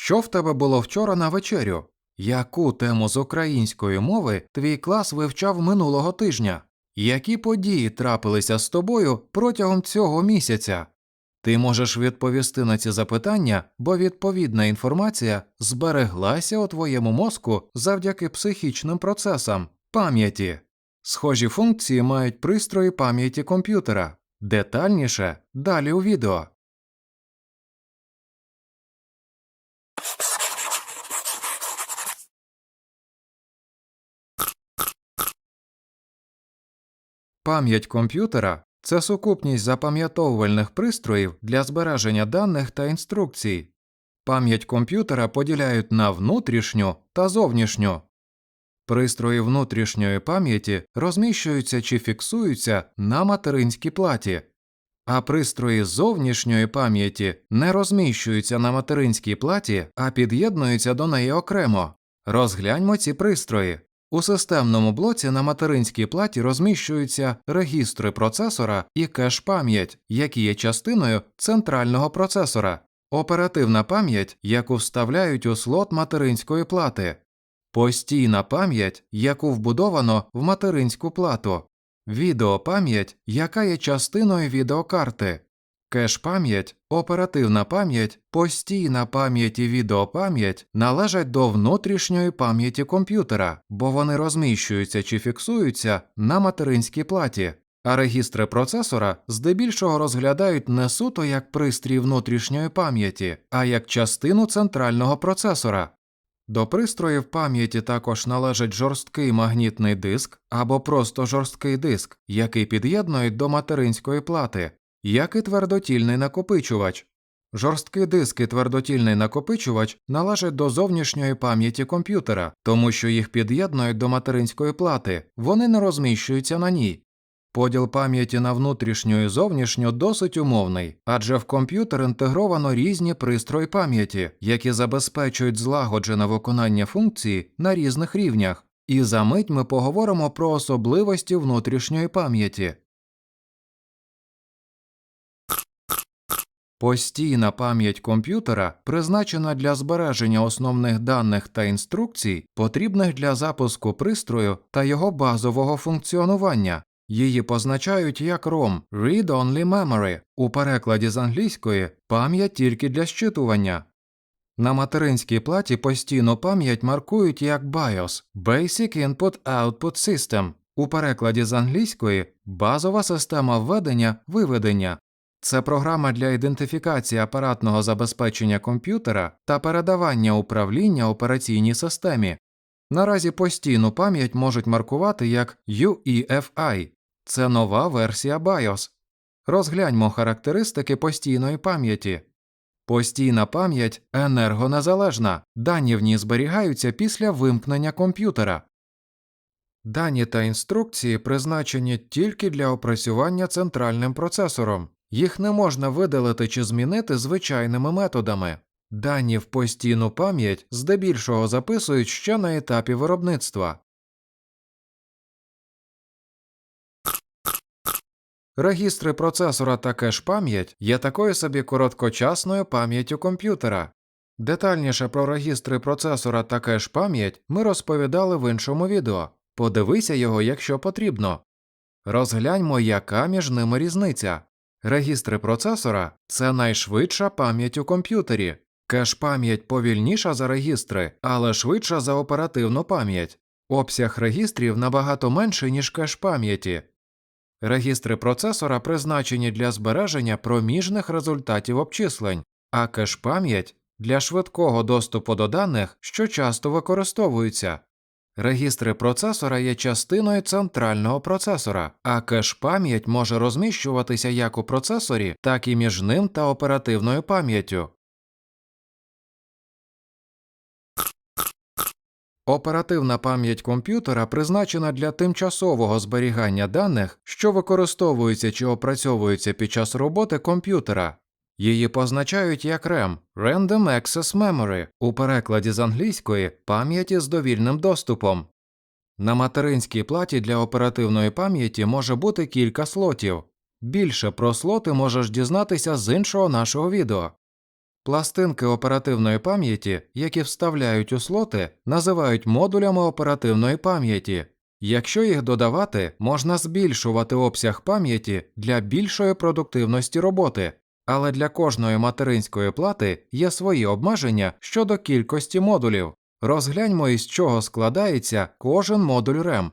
Що в тебе було вчора на вечерю? Яку тему з української мови твій клас вивчав минулого тижня? Які події трапилися з тобою протягом цього місяця? Ти можеш відповісти на ці запитання, бо відповідна інформація збереглася у твоєму мозку завдяки психічним процесам пам'яті. Схожі функції мають пристрої пам'яті комп'ютера. Детальніше далі у відео. Пам'ять комп'ютера це сукупність запам'ятовувальних пристроїв для збереження даних та інструкцій. Пам'ять комп'ютера поділяють на внутрішню та зовнішню. Пристрої внутрішньої пам'яті розміщуються чи фіксуються на материнській платі, а пристрої зовнішньої пам'яті не розміщуються на материнській платі, а під'єднуються до неї окремо. Розгляньмо ці пристрої. У системному блоці на материнській платі розміщуються регістри процесора і кеш-пам'ять, які є частиною центрального процесора, оперативна пам'ять, яку вставляють у слот материнської плати, постійна пам'ять, яку вбудовано в материнську плату, відеопам'ять, яка є частиною відеокарти, кеш-пам'ять, оперативна пам'ять, постійна пам'ять і відеопам'ять належать до внутрішньої пам'яті комп'ютера, бо вони розміщуються чи фіксуються на материнській платі, а регістри процесора здебільшого розглядають не суто як пристрій внутрішньої пам'яті, а як частину центрального процесора. До пристроїв пам'яті також належить жорсткий магнітний диск або просто жорсткий диск, який під'єднують до материнської плати, як і твердотільний накопичувач. Жорсткий диск і твердотільний накопичувач належать до зовнішньої пам'яті комп'ютера, тому що їх під'єднують до материнської плати, вони не розміщуються на ній. Поділ пам'яті на внутрішню і зовнішню досить умовний, адже в комп'ютер інтегровано різні пристрої пам'яті, які забезпечують злагоджене виконання функції на різних рівнях, і за мить ми поговоримо про особливості внутрішньої пам'яті. Постійна пам'ять комп'ютера призначена для збереження основних даних та інструкцій, потрібних для запуску пристрою та його базового функціонування. Її позначають як ROM – Read Only Memory, у перекладі з англійської пам'ять тільки для щитування. На материнській платі постійну пам'ять маркують як BIOS – Basic Input Output System, у перекладі з англійської базова система введення виведення. Це програма для ідентифікації апаратного забезпечення комп'ютера та передавання управління операційній системі. Наразі постійну пам'ять можуть маркувати як UEFI – це нова версія BIOS. Розгляньмо характеристики постійної пам'яті. Постійна пам'ять енергонезалежна, дані в ній зберігаються після вимкнення комп'ютера. Дані та інструкції призначені тільки для опрацювання центральним процесором. Їх не можна видалити чи змінити звичайними методами. Дані в постійну пам'ять здебільшого записують ще на етапі виробництва. Регістри процесора та кеш-пам'ять є такою собі короткочасною пам'яттю комп'ютера. Детальніше про регістри процесора та кеш-пам'ять ми розповідали в іншому відео. Подивися його, якщо потрібно. Розгляньмо, яка між ними різниця. Регістри процесора це найшвидша пам'ять у комп'ютері. Кеш-пам'ять повільніша за регістри, але швидша за оперативну пам'ять. Обсяг регістрів набагато менший, ніж кеш-пам'яті. Регістри процесора призначені для збереження проміжних результатів обчислень, а кеш-пам'ять для швидкого доступу до даних, що часто використовуються. Регістри процесора є частиною центрального процесора, а кеш-пам'ять може розміщуватися як у процесорі, так і між ним та оперативною пам'яттю. Оперативна пам'ять комп'ютера призначена для тимчасового зберігання даних, що використовуються чи опрацьовуються під час роботи комп'ютера. Її позначають як RAM – Random Access Memory, у перекладі з англійської пам'яті з довільним доступом. На материнській платі для оперативної пам'яті може бути кілька слотів. Більше про слоти можеш дізнатися з іншого нашого відео. Пластинки оперативної пам'яті, які вставляють у слоти, називають модулями оперативної пам'яті. Якщо їх додавати, можна збільшувати обсяг пам'яті для більшої продуктивності роботи, але для кожної материнської плати є свої обмеження щодо кількості модулів. Розгляньмо із чого складається кожен модуль RAM.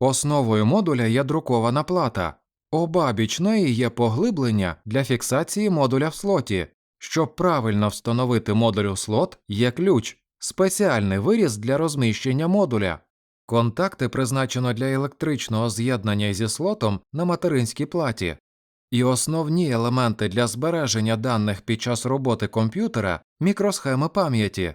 Основою модуля є друкована плата. Обабіч неї є поглиблення для фіксації модуля в слоті. Щоб правильно встановити модуль у слот, є ключ, спеціальний виріз для розміщення модуля. Контакти призначено для електричного з'єднання зі слотом на материнській платі. І основні елементи для збереження даних під час роботи комп'ютера мікросхеми пам'яті.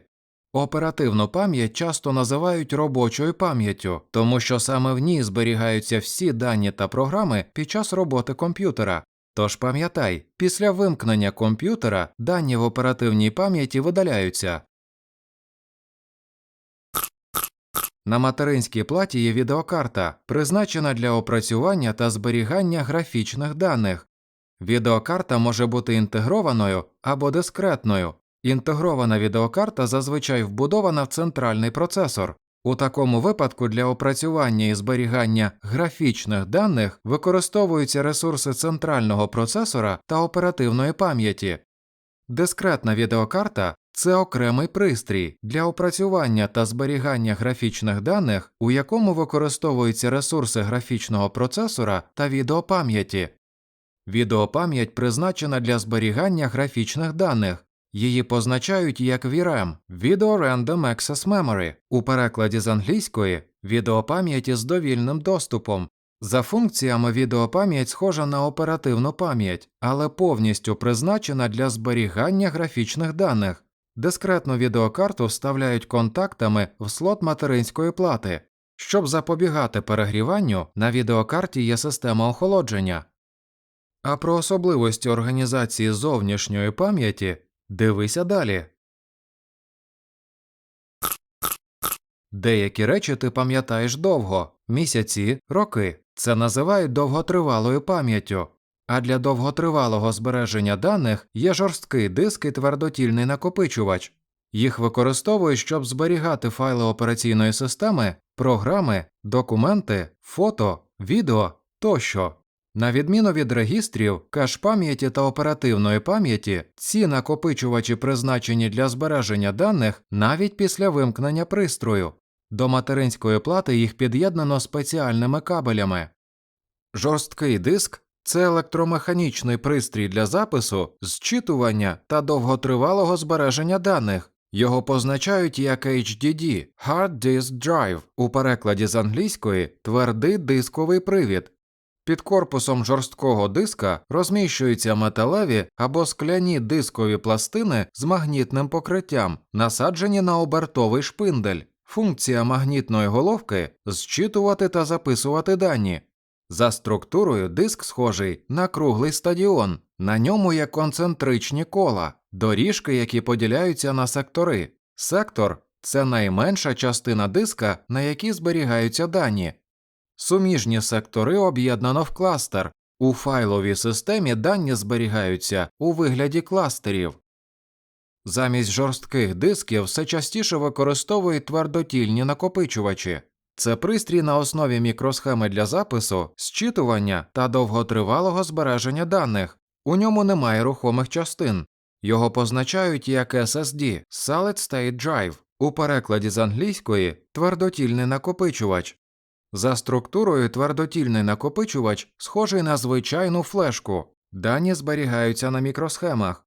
Оперативну пам'ять часто називають робочою пам'яттю, тому що саме в ній зберігаються всі дані та програми під час роботи комп'ютера. Тож пам'ятай, після вимкнення комп'ютера дані в оперативній пам'яті видаляються. На материнській платі є відеокарта, призначена для опрацювання та зберігання графічних даних. Відеокарта може бути інтегрованою або дискретною. Інтегрована відеокарта зазвичай вбудована в центральний процесор. У такому випадку для опрацювання і зберігання графічних даних використовуються ресурси центрального процесора та оперативної пам'яті. Дискретна відеокарта це окремий пристрій для опрацювання та зберігання графічних даних, у якому використовуються ресурси графічного процесора та відеопам'яті. Відеопам'ять призначена для зберігання графічних даних. Її позначають як VRAM – Video Random Access Memory, у перекладі з англійської відеопам'яті з довільним доступом. За функціями відеопам'ять схожа на оперативну пам'ять, але повністю призначена для зберігання графічних даних. Дискретну відеокарту вставляють контактами в слот материнської плати. Щоб запобігати перегріванню, на відеокарті є система охолодження. А про особливості організації зовнішньої пам'яті дивися далі. Деякі речі ти пам'ятаєш довго місяці, роки. Це називають довготривалою пам'яттю. А для довготривалого збереження даних є жорсткий диск і твердотільний накопичувач. Їх використовують, щоб зберігати файли операційної системи, програми, документи, фото, відео тощо. На відміну від регістрів, кеш пам'яті та оперативної пам'яті, ці накопичувачі призначені для збереження даних навіть після вимкнення пристрою. До материнської плати їх під'єднано спеціальними кабелями. Жорсткий диск це електромеханічний пристрій для запису, зчитування та довготривалого збереження даних. Його позначають як HDD – Hard Disk Drive, у перекладі з англійської твердий дисковий привід. Під корпусом жорсткого диска розміщуються металеві або скляні дискові пластини з магнітним покриттям, насаджені на обертовий шпиндель. Функція магнітної головки зчитувати та записувати дані. За структурою диск схожий на круглий стадіон, на ньому є концентричні кола, доріжки, які поділяються на сектори. Сектор це найменша частина диска, на якій зберігаються дані. Суміжні сектори об'єднано в кластер. У файловій системі дані зберігаються у вигляді кластерів. Замість жорстких дисків все частіше використовують твердотільні накопичувачі. Це пристрій на основі мікросхеми для запису, зчитування та довготривалого збереження даних. У ньому немає рухомих частин. Його позначають як SSD Solid State Drive, у перекладі з англійської твердотільний накопичувач. За структурою твердотільний накопичувач схожий на звичайну флешку. Дані зберігаються на мікросхемах.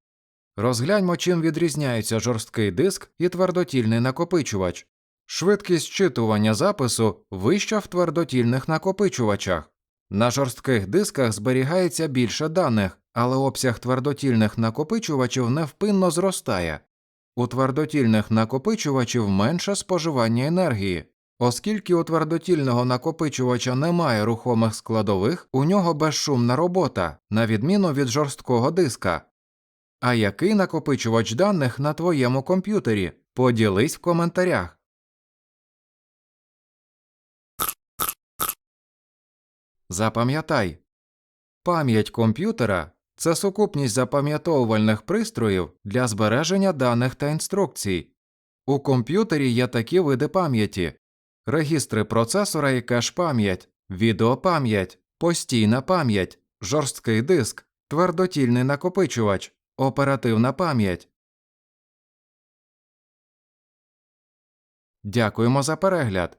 Розгляньмо, чим відрізняється жорсткий диск і твердотільний накопичувач. Швидкість читування запису вища в твердотільних накопичувачах. На жорстких дисках зберігається більше даних, але обсяг твердотільних накопичувачів невпинно зростає. У твердотільних накопичувачів менше споживання енергії. Оскільки у твердотільного накопичувача немає рухомих складових, у нього безшумна робота, на відміну від жорсткого диска. А який накопичувач даних на твоєму комп'ютері? Поділись в коментарях. Запам'ятай, пам'ять комп'ютера це сукупність запам'ятовувальних пристроїв для збереження даних та інструкцій. У комп'ютері є такі види пам'яті: регістри процесора і кеш-пам'ять, відеопам'ять, постійна пам'ять, жорсткий диск, твердотільний накопичувач, оперативна пам'ять. Дякуємо за перегляд.